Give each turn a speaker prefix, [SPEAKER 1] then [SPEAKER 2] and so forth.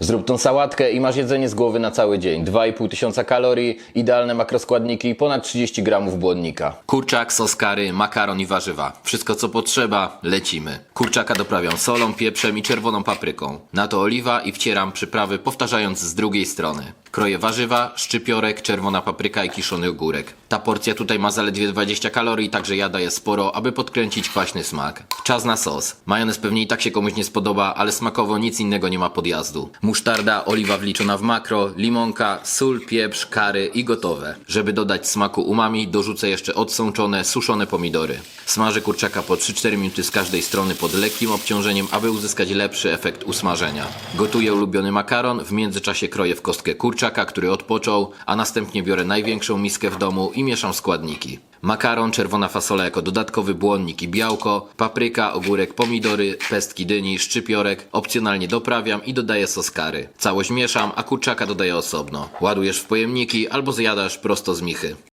[SPEAKER 1] Zrób tą sałatkę i masz jedzenie z głowy na cały dzień. 2,5 tysiąca kalorii, idealne makroskładniki i ponad 30 gramów błonnika.
[SPEAKER 2] Kurczak, sos makaron i warzywa. Wszystko co potrzeba, lecimy. Kurczaka doprawiam solą, pieprzem i czerwoną papryką. Na to oliwa i wcieram przyprawy powtarzając z drugiej strony. Kroję warzywa, szczypiorek, czerwona papryka i kiszony ogórek. Ta porcja tutaj ma zaledwie 20 kalorii, także ja daję sporo, aby podkręcić kwaśny smak. Czas na sos. Majonez pewnie i tak się komuś nie spodoba, ale smakowo nic innego nie ma podjazdu. Musztarda, oliwa wliczona w makro, limonka, sól, pieprz, kary i gotowe. Żeby dodać smaku umami, dorzucę jeszcze odsączone, suszone pomidory. Smażę kurczaka po 3-4 minuty z każdej strony pod lekkim obciążeniem, aby uzyskać lepszy efekt usmażenia. Gotuję ulubiony makaron, w międzyczasie kroję w kostkę kurczaka, który odpoczął, a następnie biorę największą miskę w domu i mieszam składniki. Makaron, czerwona fasola jako dodatkowy błonnik i białko, papryka, ogórek, pomidory, pestki dyni, szczypiorek, opcjonalnie doprawiam i dodaję sos kary. Całość mieszam, a kurczaka dodaję osobno. Ładujesz w pojemniki albo zjadasz prosto z michy.